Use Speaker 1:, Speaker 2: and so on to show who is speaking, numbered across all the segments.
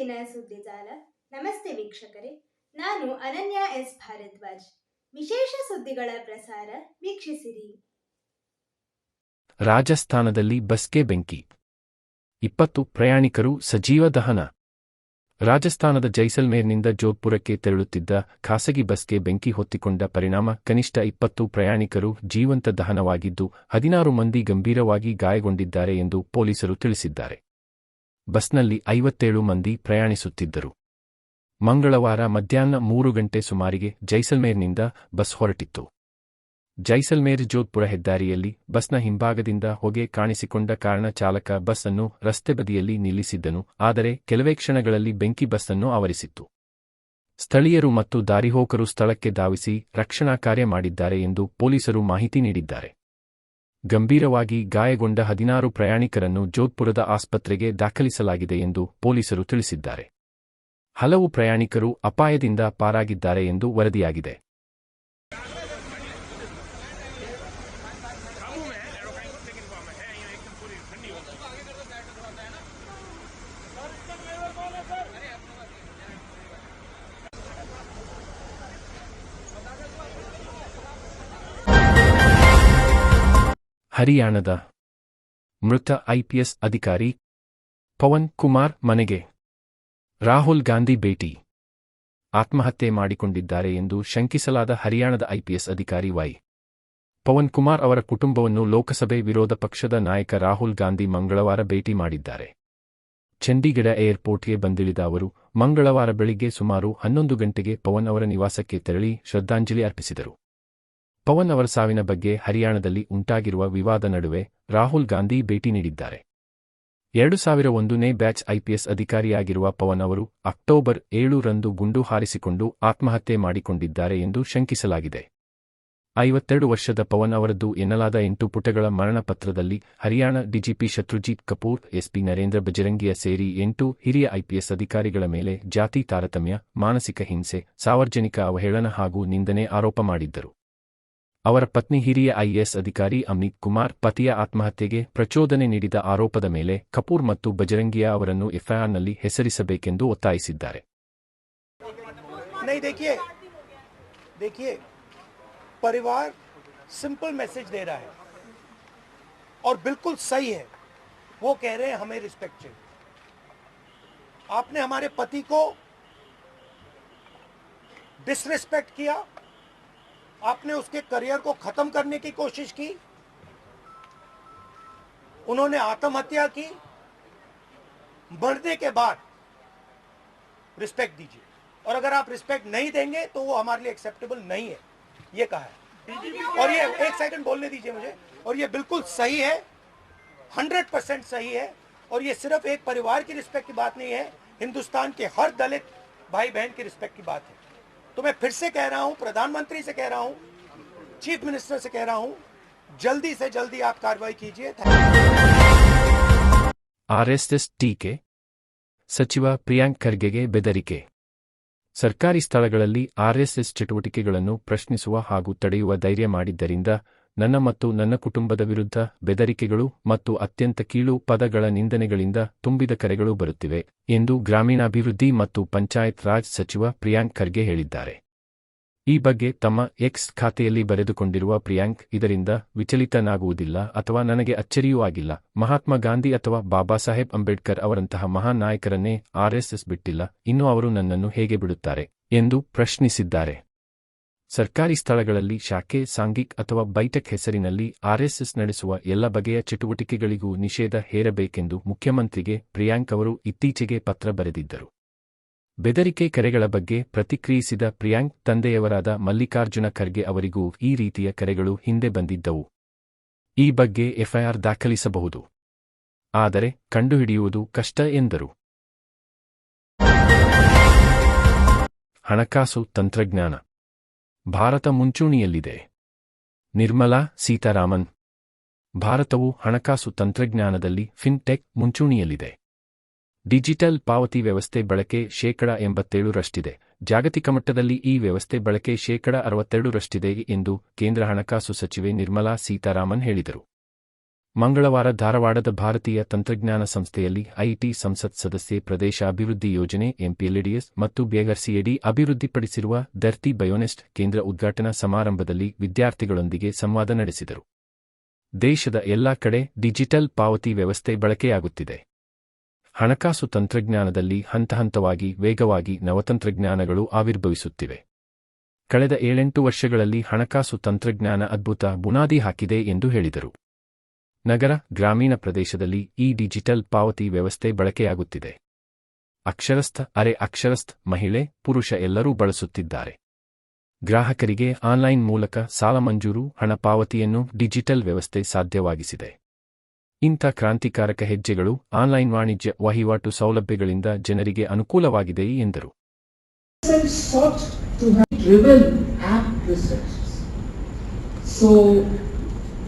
Speaker 1: ಇಂದಿನ ಸುದ್ದಿಜಾಲ ನಮಸ್ತೆ ವೀಕ್ಷಕರೇ. ನಾನು ಅನನ್ಯ ಎಸ್ ಭಾರದ್ವಾಜ್. ವಿಶೇಷ ಸುದ್ದಿಗಳ ಪ್ರಸಾರ ವೀಕ್ಷಿಸಿರಿ.
Speaker 2: ರಾಜಸ್ಥಾನದಲ್ಲಿ ಬಸ್ಗೆ ಬೆಂಕಿ. ಇಪ್ಪತ್ತು ಪ್ರಯಾಣಿಕರು ಸಜೀವ ದಹನ. ರಾಜಸ್ಥಾನದ ಜೈಸಲ್ಮೇರ್ನಿಂದ ಜೋಧ್ಪುರಕ್ಕೆ ತೆರಳುತ್ತಿದ್ದ ಖಾಸಗಿ ಬಸ್ಗೆ ಬೆಂಕಿ ಹೊತ್ತಿಕೊಂಡ ಪರಿಣಾಮ ಕನಿಷ್ಠ ಇಪ್ಪತ್ತು ಪ್ರಯಾಣಿಕರು ಜೀವಂತ ದಹನವಾಗಿದ್ದು ಹದಿನಾರು ಮಂದಿ ಗಂಭೀರವಾಗಿ ಗಾಯಗೊಂಡಿದ್ದಾರೆ ಎಂದು ಪೊಲೀಸರು ತಿಳಿಸಿದ್ದಾರೆ. ಬಸ್ನಲ್ಲಿ ಐವತ್ತೇಳು ಮಂದಿ ಪ್ರಯಾಣಿಸುತ್ತಿದ್ದರು. ಮಂಗಳವಾರ ಮಧ್ಯಾಹ್ನ ಮೂರು ಗಂಟೆ ಸುಮಾರಿಗೆ ಜೈಸಲ್ಮೇರ್ನಿಂದ ಬಸ್ ಹೊರಟಿತ್ತು. ಜೈಸಲ್ಮೇರ್ ಜೋಧ್ಪುರ ಹೆದ್ದಾರಿಯಲ್ಲಿ ಬಸ್ನ ಹಿಂಭಾಗದಿಂದ ಹೊಗೆ ಕಾಣಿಸಿಕೊಂಡ ಕಾರಣ ಚಾಲಕ ಬಸ್ ಅನ್ನು ರಸ್ತೆ ಬದಿಯಲ್ಲಿ ನಿಲ್ಲಿಸಿದ್ದನು, ಆದರೆ ಕೆಲವೇ ಕ್ಷಣಗಳಲ್ಲಿ ಬೆಂಕಿ ಬಸ್ ಅನ್ನು ಆವರಿಸಿತ್ತು. ಸ್ಥಳೀಯರು ಮತ್ತು ದಾರಿಹೋಕರು ಸ್ಥಳಕ್ಕೆ ಧಾವಿಸಿ ರಕ್ಷಣಾ ಕಾರ್ಯ ಮಾಡಿದ್ದಾರೆ ಎಂದು ಪೊಲೀಸರು ಮಾಹಿತಿ ನೀಡಿದ್ದಾರೆ. ಗಂಭೀರವಾಗಿ ಗಾಯಗೊಂಡ ಹದಿನಾರು ಪ್ರಯಾಣಿಕರನ್ನು ಜೋಧ್ಪುರದ ಆಸ್ಪತ್ರೆಗೆ ದಾಖಲಿಸಲಾಗಿದೆ ಎಂದು ಪೊಲೀಸರು ತಿಳಿಸಿದ್ದಾರೆ. ಹಲವು ಪ್ರಯಾಣಿಕರು ಅಪಾಯದಿಂದ ಪಾರಾಗಿದ್ದಾರೆ ಎಂದು ವರದಿಯಾಗಿದೆ. ಹರಿಯಾಣದ ಮೃತ ಐಪಿಎಸ್ ಅಧಿಕಾರಿ ಪವನ್ ಕುಮಾರ್ ಮನೆಗೆ ರಾಹುಲ್ ಗಾಂಧಿ ಭೇಟಿ. ಆತ್ಮಹತ್ಯೆ ಮಾಡಿಕೊಂಡಿದ್ದಾರೆ ಎಂದು ಶಂಕಿಸಲಾದ ಹರಿಯಾಣದ ಐಪಿಎಸ್ ಅಧಿಕಾರಿ ವೈ. ಪವನ್ ಕುಮಾರ್ ಅವರ ಕುಟುಂಬವನ್ನು ಲೋಕಸಭೆ ವಿರೋಧ ಪಕ್ಷದ ನಾಯಕ ರಾಹುಲ್ ಗಾಂಧಿ ಮಂಗಳವಾರ ಭೇಟಿ ಮಾಡಿದ್ದಾರೆ. ಚಂಡೀಗಢ ಏರ್ಪೋರ್ಟ್ಗೆ ಬಂದಿಳಿದ ಅವರು, ಮಂಗಳವಾರ ಬೆಳಿಗ್ಗೆ ಸುಮಾರು ಹನ್ನೊಂದು ಗಂಟೆಗೆ ಪವನ್ ಅವರ ನಿವಾಸಕ್ಕೆ ತೆರಳಿ ಶ್ರದ್ಧಾಂಜಲಿ ಅರ್ಪಿಸಿದರು. ಪವನ್ ಅವರ ಸಾವಿನ ಬಗ್ಗೆ ಹರಿಯಾಣದಲ್ಲಿ ಉಂಟಾಗಿರುವ ವಿವಾದ ನಡುವೆ ರಾಹುಲ್ ಗಾಂಧಿ ಭೇಟಿ ನೀಡಿದ್ದಾರೆ. ಎರಡು ಸಾವಿರ ಒಂದನೇ ಬ್ಯಾಚ್ ಐಪಿಎಸ್ ಅಧಿಕಾರಿಯಾಗಿರುವ ಪವನ್ ಅವರು ಅಕ್ಟೋಬರ್ ಏಳರಂದು ಗುಂಡು ಹಾರಿಸಿಕೊಂಡು ಆತ್ಮಹತ್ಯೆ ಮಾಡಿಕೊಂಡಿದ್ದಾರೆ ಎಂದು ಶಂಕಿಸಲಾಗಿದೆ. ಐವತ್ತೆರಡು ವರ್ಷದ ಪವನ್ ಅವರದ್ದು ಎನ್ನಲಾದ ಎಂಟು ಪುಟಗಳ ಮರಣಪತ್ರದಲ್ಲಿ ಹರಿಯಾಣ ಡಿಜಿಪಿ ಶತ್ರುಜಿತ್ ಕಪೂರ್, ಎಸ್ಪಿ ನರೇಂದ್ರ ಬಜರಂಗಿಯ ಸೇರಿ ಎಂಟು ಹಿರಿಯ ಐಪಿಎಸ್ ಅಧಿಕಾರಿಗಳ ಮೇಲೆ ಜಾತಿ ತಾರತಮ್ಯ, ಮಾನಸಿಕ ಹಿಂಸೆ, ಸಾರ್ವಜನಿಕ ಅವಹೇಳನ ಹಾಗೂ ನಿಂದನೆ ಆರೋಪ ಮಾಡಿದ್ದರು. ಅವರ ಪತ್ನಿ ಹಿರಿಯ ಐಎಎಸ್ ಅಧಿಕಾರಿ ಅಮಿತ್ ಕುಮಾರ್ ಪತಿಯ ಆತ್ಮಹತ್ಯೆಗೆ ಪ್ರಚೋದನೆ ನೀಡಿದ ಆರೋಪದ ಮೇಲೆ ಕಪೂರ್ ಮತ್ತು ಬಜರಂಗಿಯಾ ಅವರನ್ನು ಎಫ್ಐಆರ್ನಲ್ಲಿ ಹೆಸರಿಸಬೇಕೆಂದು ಒತ್ತಾಯಿಸಿದ್ದಾರೆ
Speaker 3: नहीं देखिए देखिए परिवार सिंपल मैसेज दे रहा है और बिल्कुल सही है वो कह रहे हैं हमें रिस्पेक्ट चाहिए आपने हमारे पति को डिसरिस्पेक्ट किया आपने उसके करियर को खत्म करने की कोशिश की? उन्होंने आत्महत्या की। मरने के बाद रिस्पेक्ट दीजिए। और अगर आप रिस्पेक्ट नहीं देंगे तो वो हमारे लिए एक्सेप्टेबल नहीं है। ये कहा है। और ये एक सेकंड बोलने दीजिए मुझे। और ये बिल्कुल सही है। हंड्रेड परसेंट सही है। और ये सिर्फ़ एक परिवार की रिस्पेक्ट की बात नहीं है। हिंदुस्तान के हर दलित भाई बहन की रिस्पेक्ट की बात है। तो मैं फिर से कह रहा हूं प्रधानमंत्री से कह रहा हूं चीफ मिनिस्टर से कह रहा हूं जल्दी से जल्दी आप कार्रवाई कीजिए
Speaker 2: ಆರ್ಎಸ್ಎಸ್ ಟೀಕೆ ಸಚಿವ ಪ್ರಿಯಾಂಕ್ ಖರ್ಗೆಗೆ ಬೆದರಿಕೆ ಸರ್ಕಾರಿ ಸ್ಥಳಗಳಲ್ಲಿ ಆರ್ಎಸ್ಎಸ್ ಚಟುವಟಿಕೆಗಳನ್ನು ಪ್ರಶ್ನಿಸುವ ಹಾಗೂ ತಡೆಯುವ ಧೈರ್ಯ ಮಾಡಿದ್ದರಿಂದ ನನ್ನ ಮತ್ತು ನನ್ನ ಕುಟುಂಬದ ವಿರುದ್ಧ ಬೆದರಿಕೆಗಳು ಮತ್ತು ಅತ್ಯಂತ ಕೀಳು ಪದಗಳ ನಿಂದನೆಗಳಿಂದ ತುಂಬಿದ ಕರೆಗಳು ಬರುತ್ತಿವೆ ಎಂದು ಗ್ರಾಮೀಣಾಭಿವೃದ್ಧಿ ಮತ್ತು ಪಂಚಾಯತ್ ರಾಜ್ ಸಚಿವ ಪ್ರಿಯಾಂಕ್ ಖರ್ಗೆ ಹೇಳಿದ್ದಾರೆ. ಈ ಬಗ್ಗೆ ತಮ್ಮ ಎಕ್ಸ್ ಖಾತೆಯಲ್ಲಿ ಬರೆದುಕೊಂಡಿರುವ ಪ್ರಿಯಾಂಕ್, ಇದರಿಂದ ವಿಚಲಿತನಾಗುವುದಿಲ್ಲ ಅಥವಾ ನನಗೆ ಅಚ್ಚರಿಯೂ ಆಗಿಲ್ಲ. ಮಹಾತ್ಮ ಗಾಂಧಿ ಅಥವಾ ಬಾಬಾ ಸಾಹೇಬ್ ಅಂಬೇಡ್ಕರ್ ಅವರಂತಹ ಮಹಾನ್ ನಾಯಕರನ್ನೇ ಆರ್ಎಸ್ಎಸ್ ಬಿಟ್ಟಿಲ್ಲ, ಇನ್ನು ಅವರು ನನ್ನನ್ನು ಹೇಗೆ ಬಿಡುತ್ತಾರೆ ಎಂದು ಪ್ರಶ್ನಿಸಿದ್ದಾರೆ. ಸರ್ಕಾರಿ ಸ್ಥಳಗಳಲ್ಲಿ ಶಾಖೆ, ಸಾಂಘಿಕ್ ಅಥವಾ ಬೈಟಕ್ ಹೆಸರಿನಲ್ಲಿ ಆರ್ಎಸ್ಎಸ್ ನಡೆಸುವ ಎಲ್ಲ ಬಗೆಯ ಚಟುವಟಿಕೆಗಳಿಗೂ ನಿಷೇಧ ಹೇರಬೇಕೆಂದು ಮುಖ್ಯಮಂತ್ರಿಗೆ ಪ್ರಿಯಾಂಕ್ ಅವರು ಇತ್ತೀಚೆಗೆ ಪತ್ರ ಬರೆದಿದ್ದರು. ಬೆದರಿಕೆ ಕರೆಗಳ ಬಗ್ಗೆ ಪ್ರತಿಕ್ರಿಯಿಸಿದ ಪ್ರಿಯಾಂಕ್ ತಂದೆಯವರಾದ ಮಲ್ಲಿಕಾರ್ಜುನ ಖರ್ಗೆ ಅವರಿಗೂ ಈ ರೀತಿಯ ಕರೆಗಳು ಹಿಂದೆ ಬಂದಿದ್ದವು. ಈ ಬಗ್ಗೆ ಎಫ್ಐಆರ್ ದಾಖಲಿಸಬಹುದು. ಆದರೆ ಕಂಡುಹಿಡಿಯುವುದು ಕಷ್ಟ ಎಂದರು. ಹಣಕಾಸು ತಂತ್ರಜ್ಞಾನ ಭಾರತ ಮುಂಚೂಣಿಯಲ್ಲಿದೆ. ನಿರ್ಮಲಾ ಸೀತಾರಾಮನ್. ಭಾರತವು ಹಣಕಾಸು ತಂತ್ರಜ್ಞಾನದಲ್ಲಿ ಫಿನ್ಟೆಕ್ ಮುಂಚೂಣಿಯಲ್ಲಿದೆ. ಡಿಜಿಟಲ್ ಪಾವತಿ ವ್ಯವಸ್ಥೆ ಬಳಕೆ ಶೇಕಡ ಎಂಬತ್ತೇಳರಷ್ಟಿದೆ. ಜಾಗತಿಕ ಮಟ್ಟದಲ್ಲಿ ಈ ವ್ಯವಸ್ಥೆ ಬಳಕೆ ಶೇಕಡ ಅರವತ್ತೆರಡರಷ್ಟಿದೆ ಎಂದು ಕೇಂದ್ರ ಹಣಕಾಸು ಸಚಿವೆ ನಿರ್ಮಲಾ ಸೀತಾರಾಮನ್ ಹೇಳಿದರು. ಮಂಗಳವಾರ ಧಾರವಾಡದ ಭಾರತೀಯ ತಂತ್ರಜ್ಞಾನ ಸಂಸ್ಥೆಯಲ್ಲಿ ಐಟಿ ಸಂಸತ್ ಸದಸ್ಯೆ ಪ್ರದೇಶ ಅಭಿವೃದ್ಧಿ ಯೋಜನೆ ಎಂಪಿಎಲ್ಡಿಎಸ್ ಮತ್ತು ಬೇಗರ್ಸಿಎಡಿ ಅಭಿವೃದ್ಧಿಪಡಿಸಿರುವ ದರ್ತಿ ಬಯೋನೆಸ್ಟ್ ಕೇಂದ್ರ ಉದ್ಘಾಟನಾ ಸಮಾರಂಭದಲ್ಲಿ ವಿದ್ಯಾರ್ಥಿಗಳೊಂದಿಗೆ ಸಂವಾದ ನಡೆಸಿದರು. ದೇಶದ ಎಲ್ಲಾ ಕಡೆ ಡಿಜಿಟಲ್ ಪಾವತಿ ವ್ಯವಸ್ಥೆ ಬಳಕೆಯಾಗುತ್ತಿದೆ. ಹಣಕಾಸು ತಂತ್ರಜ್ಞಾನದಲ್ಲಿ ಹಂತಹಂತವಾಗಿ ವೇಗವಾಗಿ ನವತಂತ್ರಜ್ಞಾನಗಳು ಆವಿರ್ಭವಿಸುತ್ತಿವೆ. ಕಳೆದ ಏಳೆಂಟು ವರ್ಷಗಳಲ್ಲಿ ಹಣಕಾಸು ತಂತ್ರಜ್ಞಾನ ಅದ್ಭುತ ಬುನಾದಿ ಹಾಕಿದೆ ಎಂದು ಹೇಳಿದರು. ನಗರ, ಗ್ರಾಮೀಣ ಪ್ರದೇಶದಲ್ಲಿ ಈ ಡಿಜಿಟಲ್ ಪಾವತಿ ವ್ಯವಸ್ಥೆ ಬಳಕೆಯಾಗುತ್ತಿದೆ. ಅಕ್ಷರಸ್ಥ, ಅರೆ ಅಕ್ಷರಸ್ಥ, ಮಹಿಳೆ, ಪುರುಷ ಎಲ್ಲರೂ ಬಳಸುತ್ತಿದ್ದಾರೆ. ಗ್ರಾಹಕರಿಗೆ ಆನ್ಲೈನ್ ಮೂಲಕ ಸಾಲ ಮಂಜೂರು, ಹಣ ಪಾವತಿಯನ್ನು ಡಿಜಿಟಲ್ ವ್ಯವಸ್ಥೆ ಸಾಧ್ಯವಾಗಿಸಿದೆ. ಇಂಥ ಕ್ರಾಂತಿಕಾರಕ ಹೆಜ್ಜೆಗಳು ಆನ್ಲೈನ್ ವಾಣಿಜ್ಯ ವಹಿವಾಟು ಸೌಲಭ್ಯಗಳಿಂದ ಜನರಿಗೆ ಅನುಕೂಲವಾಗಿದೆ ಎಂದರು.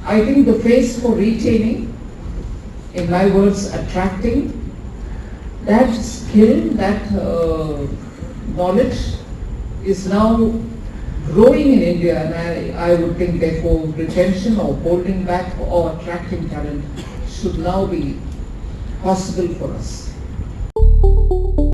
Speaker 4: I think the phase for retaining, in my words, attracting that skill, that uh, knowledge is now growing in India and I, I would think therefore retention or holding back or attracting talent should now be possible for us.